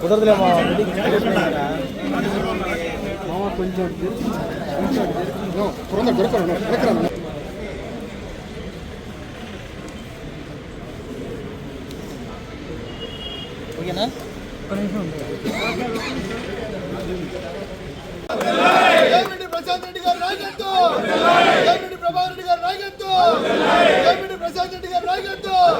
కుదరదులే మా కొంచెం ఓకేనా ఏమిటి ప్రశాంత్ రెడ్డి గారి నాయకత్వం. ఏమిటి ప్రభాకర్ రెడ్డి గారి నాయకత్వం. ఏమిటి ప్రశాంత్ రెడ్డి గారి నాయకత్వం.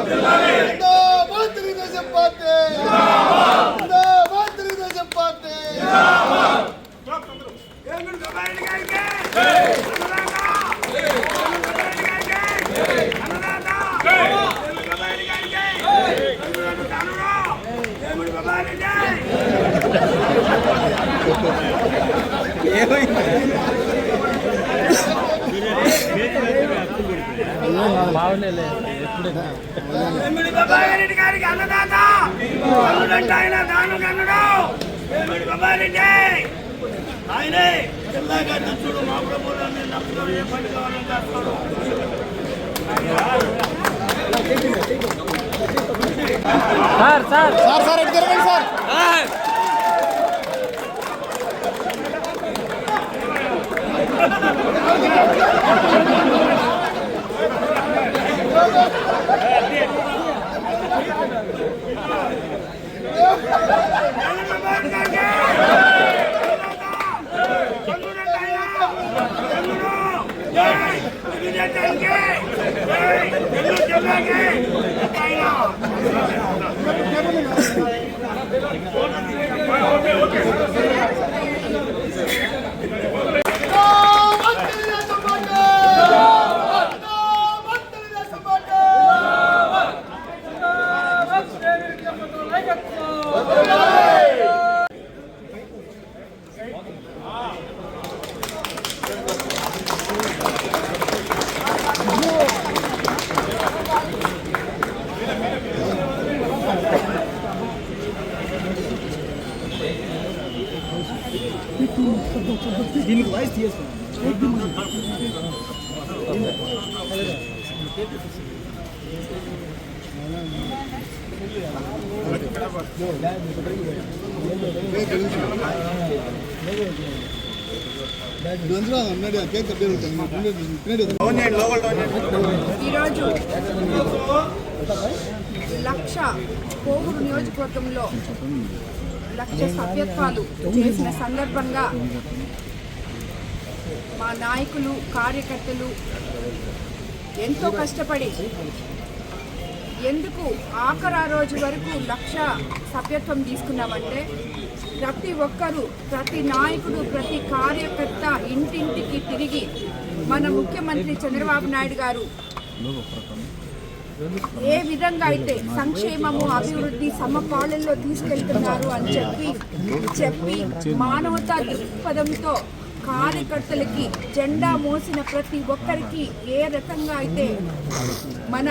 బాగుండేలే ఎమ్మిడి బాబాయ్ రెడ్డి గారికి అన్నదాత ఆయన దానం కన్నడు ఎమ్మిడి బాబాయ్ రెడ్డి ఆయనే జిల్లాగా చూడు మా ప్రభుత్వాన్ని నమ్ముతాడు ఏ పని కావాలని చేస్తాడు సార్. సార్ సార్ సార్ తిరగండి సార్. Hey! దీనికి వాయిస్ తీసుకో ఈరోజు లక్ష కోవూరు నియోజకవర్గంలో లక్ష సభ్యత్వాలు చేసిన సందర్భంగా మా నాయకులు కార్యకర్తలు ఎంతో కష్టపడి ఎందుకు ఆఖరా రోజు వరకు లక్ష సభ్యత్వం తీసుకున్నామంటే ప్రతి ఒక్కరూ ప్రతి నాయకుడు ప్రతి కార్యకర్త ఇంటింటికి తిరిగి మన ముఖ్యమంత్రి చంద్రబాబు నాయుడు గారు ఏ విధంగా అయితే సంక్షేమము అభివృద్ధి సమపాలనలో తీసుకెళ్తున్నారు అని చెప్పి చెప్పి మానవతా దృక్పథంతో కార్యకర్తలకి జెండా మోసిన ప్రతి ఒక్కరికి ఏ రకంగా అయితే మన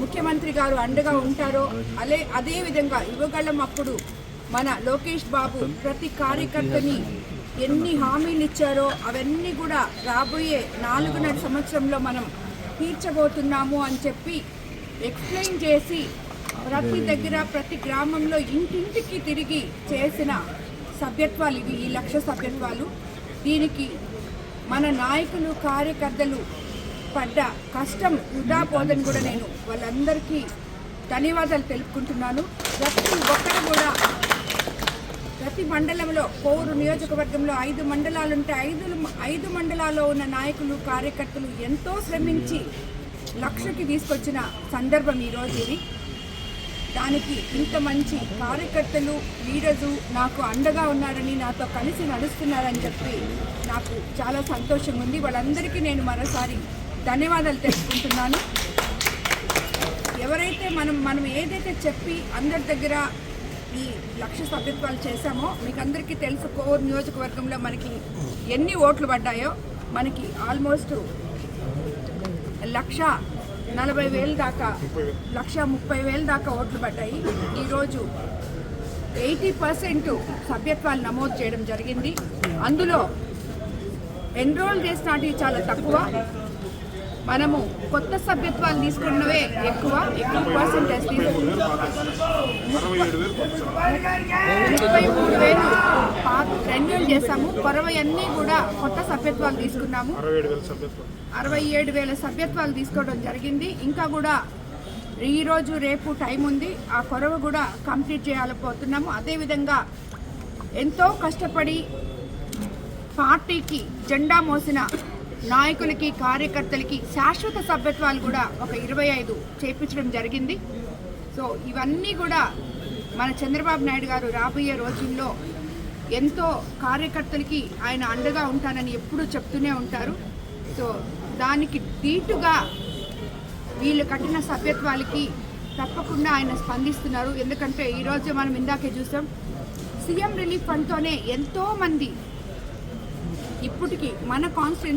ముఖ్యమంత్రి గారు అండగా ఉంటారో అలే అదే విధంగా యువగళం అప్పుడు మన లోకేష్ బాబు ప్రతి కార్యకర్తని ఎన్ని హామీలు ఇచ్చారో అవన్నీ కూడా రాబోయే నాలుగున్నర సంవత్సరంలో మనం తీర్చబోతున్నాము అని చెప్పి ఎక్స్ప్లెయిన్ చేసి ప్రతి దగ్గర ప్రతి గ్రామంలో ఇంటింటికి తిరిగి చేసిన సభ్యత్వాలు ఇవి ఈ లక్ష సభ్యత్వాలు. దీనికి మన నాయకులు కార్యకర్తలు పడ్డ కష్టం వృధా పోదని కూడా నేను వాళ్ళందరికీ ధన్యవాదాలు తెలుపుకుంటున్నాను. ప్రతి ఒక్కరు కూడా ప్రతి మండలంలో పౌరు నియోజకవర్గంలో ఐదు మండలాలు ఉంటే ఐదు ఐదు మండలాల్లో ఉన్న నాయకులు కార్యకర్తలు ఎంతో శ్రమించి లక్షకి తీసుకొచ్చిన సందర్భం ఈరోజు ఇది. దానికి ఇంత మంచి కార్యకర్తలు లీడర్సు నాకు అండగా ఉన్నారని నాతో కలిసి నడుస్తున్నారని చెప్పి నాకు చాలా సంతోషంగా ఉంది. వాళ్ళందరికీ నేను మరోసారి ధన్యవాదాలు తెలుసుకుంటున్నాను ఎవరైతే మనం మనం ఏదైతే చెప్పి అందరి దగ్గర ఈ లక్ష సభ్యత్వాలు చేశామో మీకు అందరికీ తెలుసు కోర్ నియోజకవర్గంలో మనకి ఎన్ని ఓట్లు పడ్డాయో. మనకి ఆల్మోస్ట్ లక్ష నలభై వేలు దాకా లక్ష ముప్పై వేలు దాకా ఓట్లు పడ్డాయి. ఈరోజు ఎయిటీ పర్సెంట్ సభ్యత్వాలు నమోదు చేయడం జరిగింది. అందులో ఎన్రోల్ చేసిన చాలా తక్కువ. మనము కొత్త సభ్యత్వాలు తీసుకున్నవే ఎక్కువ ఎక్కువ పర్సెంటేజ్ ముప్పై మూడు వేలు పాత రెన్యూల్ చేశాము. అరవై అన్నీ కూడా కొత్త సభ్యత్వాలు తీసుకున్నాము. అరవై ఏడు వేల సభ్యత్వాలు తీసుకోవడం జరిగింది. ఇంకా కూడా ఈరోజు రేపు టైం ఉంది. ఆ కొరవ కూడా కంప్లీట్ చేయాలిపోతున్నాము అదేవిధంగా ఎంతో కష్టపడి పార్టీకి జెండా మోసిన నాయకులకి కార్యకర్తలకి శాశ్వత సభ్యత్వాలు కూడా ఒక ఇరవై ఐదు చేపించడం జరిగింది. సో ఇవన్నీ కూడా మన చంద్రబాబు నాయుడు గారు రాబోయే రోజుల్లో ఎంతో కార్యకర్తలకి ఆయన అండగా ఉంటానని ఎప్పుడూ చెప్తూనే ఉంటారు. సో దానికి దీటుగా వీళ్ళు కట్టిన సభ్యత్వాలకి తప్పకుండా ఆయన స్పందిస్తున్నారు. ఎందుకంటే ఈరోజు మనం ఇందాకే చూసాం సీఎం రిలీఫ్ ఫండ్తోనే ఎంతో మంది మన కాన్స్టిట్యున్సీ